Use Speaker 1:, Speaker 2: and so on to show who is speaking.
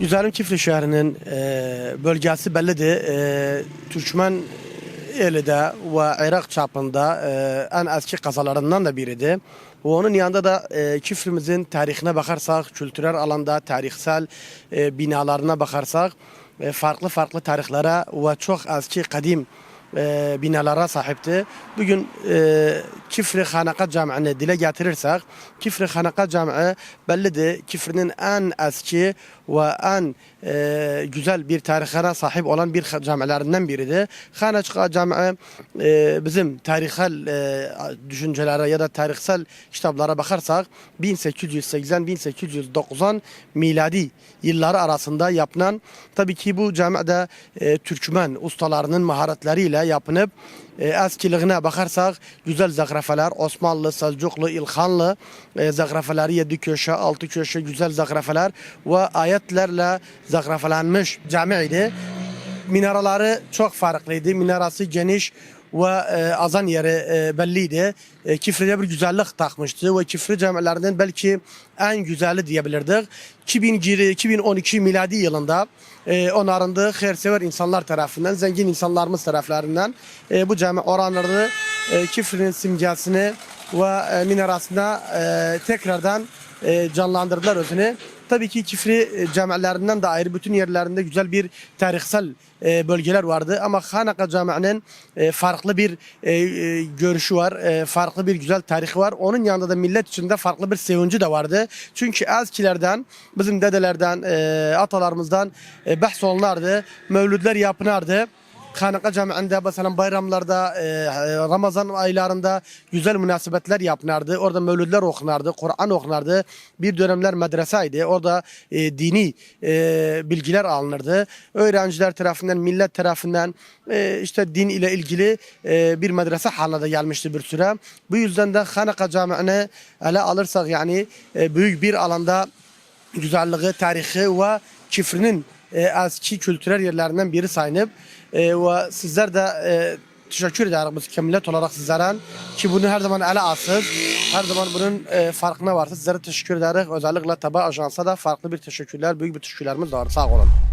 Speaker 1: Güzelim Kifli şehrinin e, bölgesi bellidir. E, Türkmen elide ve Irak çapında e, en eski kazalarından da biridir. Ve onun yanında da e, Kiflimizin tarihine bakarsak, kültürel alanda tarihsel e, binalarına bakarsak e, farklı farklı tarihlere ve çok eski kadim e, binalara sahipti. Bugün e, Kifri Hanaka Camii'ni dile getirirsek, Kifri Hanaka Camii bellidir. Kifri'nin en eski ve en e, güzel bir tarihine sahip olan bir camilerinden biridir. Hanaçka Camii e, bizim tarihsel e, düşüncelere ya da tarihsel kitaplara bakarsak 1880-1890 miladi yılları arasında yapılan tabii ki bu camide e, Türkmen ustalarının maharetleriyle yapınıp e, eskiliğine bakarsak güzel zagrafeler Osmanlı, Selçuklu, İlhanlı e, zagrafeleri 7 köşe, 6 köşe güzel zagrafeler ve ayetlerle zagrafelenmiş camiydi. Minaraları çok farklıydı. Minarası geniş ve e, azan yeri e, belliydi. E, Kifri'de bir güzellik takmıştı ve Kifri camilerinin belki en güzeli diyebilirdik. 2020, 2012 miladi yılında e, onarındı hayırsever insanlar tarafından, zengin insanlarımız taraflarından e, bu cami oranları e, simgesini ve e, minarasına e, tekrardan e, canlandırdılar özünü. Tabii ki Kifri camilerinden de ayrı bütün yerlerinde güzel bir tarihsel bölgeler vardı. Ama Hanaka Camii'nin farklı bir görüşü var. farklı bir güzel tarihi var. Onun yanında da millet içinde farklı bir sevinci de vardı. Çünkü eskilerden, bizim dedelerden, atalarımızdan e, bahs olunardı. Mevlütler yapınardı. Hanaka Camii'nde mesela bayramlarda, e, Ramazan aylarında güzel münasebetler yapınardı. Orada mevlütler okunardı, Kur'an okunardı. Bir dönemler medreseydi. Orada e, dini e, bilgiler alınırdı. Öğrenciler tarafından, millet tarafından e, işte din ile ilgili e, bir medrese haline gelmişti bir süre. Bu yüzden de Hanaka Camii'ni ele alırsak yani e, büyük bir alanda güzelliği, tarihi ve Kifri'nin eski kültürel yerlerinden biri sayınıp e, ve sizler de e, teşekkür ederiz millet olarak sizlere ki bunu her zaman ele alsın. Her zaman bunun e, farkına varsın. Sizlere teşekkür ederiz. Özellikle Taba Ajans'a da farklı bir teşekkürler, büyük bir teşekkürlerimiz var. Sağ olun.